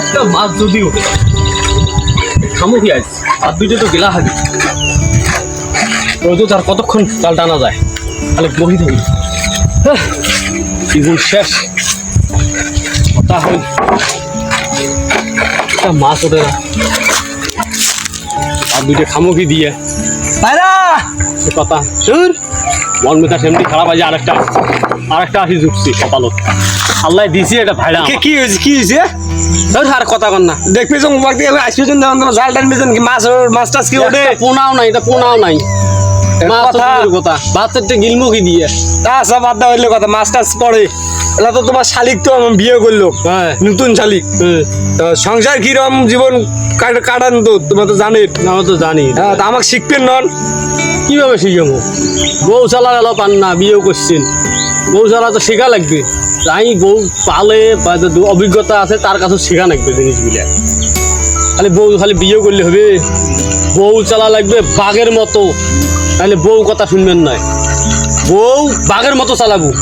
একটা মাছ যদিও খামো কি আজ? আর দুইটা তো গেলা হাবি। রোজ আর কতক্ষণ জাল টানা যায়? তাহলে বহি থাকি। সিজন শেষ। তাহলে একটা মাছ ওঠে না আর দুইটা খামো কি দিয়ে ভাইরা কথা। ধুর, মন মেথা সেমনি খারাপ আছে আরেকটা। আরেকটা আসি জুটছি কপালত। আল্লাহ দিছি এটা ভাইরা কি হয়েছে কি হয়েছে? ধুর, আর কথা কন না। দেখবি মুখ দিয়ে আসবে যখন তখন তোমার জাল টানবে কি মাছ মাছ টাছ কি ওঠে? পোনাও নাই এটা পোনাও নাই। মাছ কথা। বাচ্চাটা গিলমুখি দিয়ে। তা সব বাদ দেওয়া হইলে কথা। মাছ টাছ পড়ে। এটা তো তোমার শালিক তো আমার বিয়ে করল। হ্যাঁ। নতুন শালিক। সংসার কিরম জীবন কাট- কাটান তো? তোমার তো জানি আমরা তো জানি। হ্যাঁ তা আমাকে শিখবেন নন? কীভাবে শিখব? বউ চালা এলো পান না বিয়েও করছেন। বউ চালা তো শেখা লাগবে। তাই বউ পালে বা অভিজ্ঞতা আছে তার কাছে শেখা লাগবে জিনিসগুলো। খালি বউ খালি বিয়ে করলে হবে। বউ চালা লাগবে বাঘের মতো। তাহলে বউ কথা শুনবেন নয় বউ বাঘের মতো চালাবো।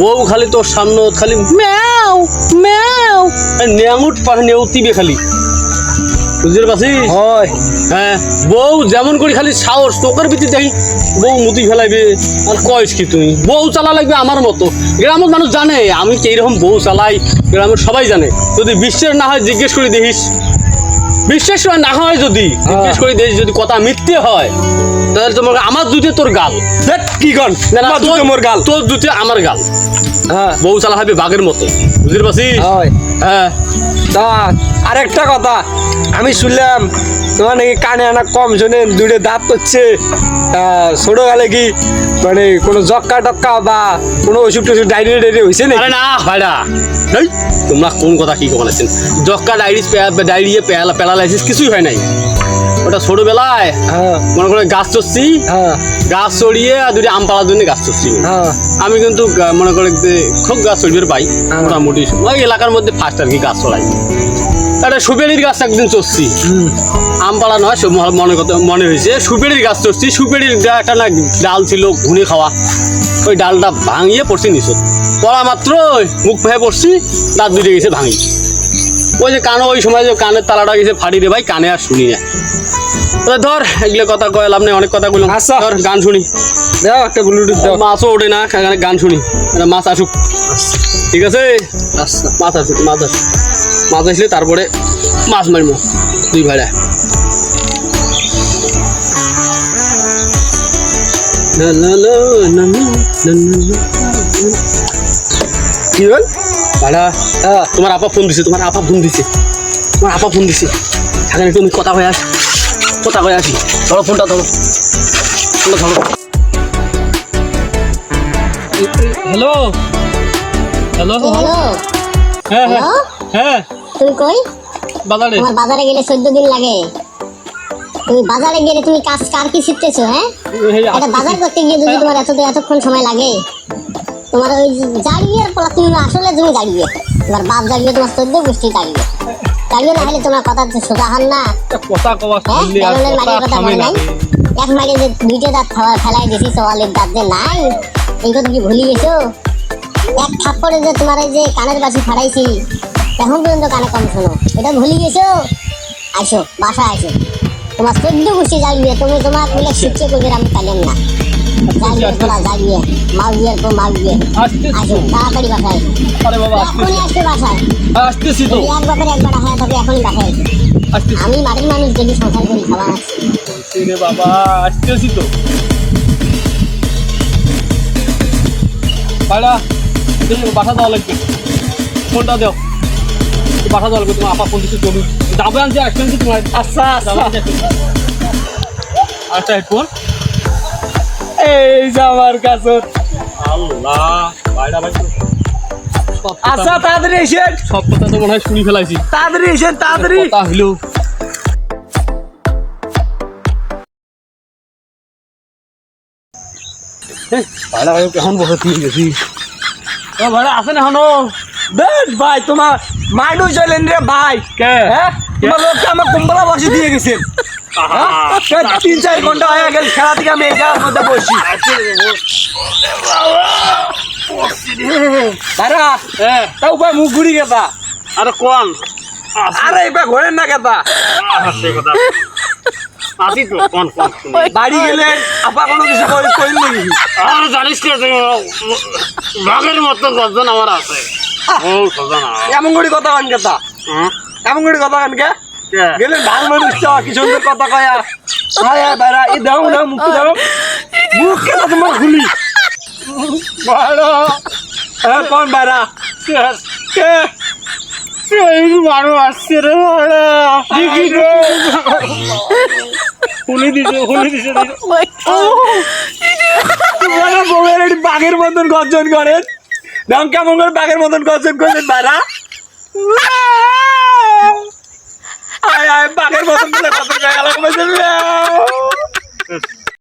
বউ খালি তোর সামনে খালি ম্যাও ম্যাও। নেউট পাখি নেউতিবে খালি। বুঝতে পারছিস? হয়। হ্যাঁ বউ যেমন করি খালি সাহস তোকের ভিতরে দেখি বউ মুতি ফেলাইবে। আর কয়েস কি তুমি? বউ চালা লাগবে আমার মতো। গ্রামের মানুষ জানে আমি কি এইরকম বউ চালাই? গ্রামের সবাই জানে। যদি বিশ্বাস না হয় জিজ্ঞেস করে দেখিস। বিশ্বাস না হয় যদি বিশ্বাস করে দেশ যদি কথা মিথ্যে হয় তাহলে তোমার আমার দুধে তোর গাল। কি কন না মোর গাল। তোর দুধে আমার গাল। হ্যাঁ। বউ চালা হবে বাঘের মতো। বুঝতে পারছিস? হয়। তা আরেকটা কথা আমি শুনলাম তোমার নাকি কানে আনা কম শোনে দুটো দাঁত করছে ছোট গেলে কি মানে কোনো জক্কা টক্কা বা কোনো ওষুধ টষুধ ডায়রিয়া ডায়রিয়া হয়েছে না আরে না ভাইরা তোমরা কোন কথা কি বলেছেন? জক্কা ডাইরিস ডায়রিয়া প্যারালাইসিস কিছুই হয় নাই। ওটা ছোটবেলায় হ্যাঁ। মনে করে গাছ চড়ছি হ্যাঁ। গাছ চড়িয়ে আর দুটি আম পাড়ার জন্য গাছ চড়ছি। হ্যাঁ। আমি কিন্তু মনে করে যে খুব গাছ চড়বির পাই হ্যাঁ। মোটামুটি। ওই এলাকার মধ্যে ফার্স্ট আর কি গাছ চড়াই। একটা সুপেরির গাছ একদিন চড়ছি। হুম। আম পাড়া নয় সব মনে কথা মনে হয়েছে। সুপেরির গাছ চড়ছি। সুপেরির একটা না ডাল ছিল ঘুনে খাওয়া। ওই ডালটা ভাঙিয়ে পড়ছি নিচত পড়া মাত্র মুখ ভেয়ে পড়ছি দাঁত দুটে গেছে ভাঙি। ওই যে কানে ওই সময় যে কানের তালাটা গেছে ফাড়ি রে ভাই কানে আর শুনি না। ধর এগুলো কথা কয়লাম নেই অনেক কথা কইলাম আচ্ছা। ধর গান শুনি। দাও একটা ব্লুটুথ দাও। মাছও ওঠে না এখানে গান শুনি। মাছ আসুক। ঠিক আছে? আচ্ছা। মাছ আসুক মাছ আসুক। মাছ আসলে তারপরে মাছ মারব দুই ভাড়া কি হল? ভাড়া হ্যাঁ। তোমার আপা ফোন দিছে তোমার আপা ফোন দিছে। তোমার আপা ফোন দিছে। সেখানে তুমি কথা হয়ে আস। কথা হয়ে আসি? ধরো ফোনটা ধরো। ফোনটা ধরো। হ্যালো? হ্যালো? হ্যালো? হ্যাঁ হ্যাঁ হ্যাঁ। তুমি কই? বাজারে। তোমার বাজারে গেলে চোদ্দ দিন লাগে। তুমি বাজারে গেলে তুমি কাজ কার কি শিখতেছো হ্যাঁ? একটা বাজার করতে গিয়ে যদি তোমার এত এতক্ষণ সময় লাগে তোমার ওই জাগিয়ে পড়া তুমি আসলে তুমি জাগিয়ে। তোমার বাপ জাগিয়ে তোমার চোদ্দ গোষ্ঠী জাগিয়ে। জাগিয়ে না হলে তোমার কথা সোজা হন না। কথা কওয়া হ্যাঁ? শুনলে আর কথা থামে না। এক মাগে যে দুইটা দাঁত ফেলাই দিছি চোয়ালের দাঁত যে নাই। এই কথা কি ভুলি গেছো? এক থাপ্পড়ে যে তোমার এই যে কানের বাসি ফাড়াইছি এখন পর্যন্ত কানে কম শোনো। এটা ভুলি গেছো? আসো বাসা আসো তোমার চোদ্দ গোষ্ঠী জাগিয়ে তুমি তোমার বলে শিখছে কবির আমি পাইলাম না। তোলা আসো তাড়াতাড়ি বাসায়। আরে বাবা আসতে এখনই আসবে বাসায়। আসতেছি তো। যদি এক বাপের একবার হয়ে থাকে এখনই বাসায়। আমি মাটির মানুষ যদি সংসার করি খাবার আছে। রে বাবা আসতেছি তো। পাড়া তুমি বাসা দেওয়া লাগবে। ফোনটা দাও। বাসা দেওয়া লাগবে তোমার আপা ফোন দিচ্ছে চলুন। যাবে আনছি তোমার। আচ্ছা আচ্ছা। আচ্ছা হেডফোন। এই যে আমার কাছে। আল্লাহ বাইরা ভাই সব কথা- আচ্ছা তাড়াতাড়ি এসেন সব কথা তো মনে হয় শুনি ফেলাইছি। তাড়াতাড়ি এসেন তাড়াতাড়ি। কথা হইল। ভাড়া এখন বসে ঠিক গেছি? ভাড়া আছে এখনও? বেশ ভাই তোমার মানুষ হইলেন রে ভাই। কে? হ্যাঁ? তোমার লোকটা আমার কুম্বলা বসে দিয়ে গেছেন? সে তিন চার ঘণ্টা হয়ে গেল খেলা থেকে আমি এই জায়গার মধ্যে বসি। তারা হ্যাঁ। তা উপায় মুখ ঘুরি গেতা। আরে কোন আরে এবার ঘোরেন না গেতা। সে কথা। আসি তো কোন কোন বাড়ি গেলে আপা কোনো কিছু করি করিল নাকি? আর জানিস বাঘের মতো গর্জন আমার আছে। এমন করে কথা কান গেতা। হ্যাঁ? এমন করে কথা কান কে? গেলে ভালো মানুষ তো কি সুন্দর কথা কয়া হায় হায় বাইরা দাও না মুখ দাও। মুখ কেন তোমার খুলি? হ্যাঁ কোন বাইরা কে এই আসছে রে ভালো দেখি রে খুলে দিছে খুলে দিছে তোমার বউয়ের একটি বাঘের মতন গর্জন করেন। কেমন করে বাঘের মতন গর্জন করেন বাইরা আয় আয় বাঘের মতন কথা গায়ে লাগবে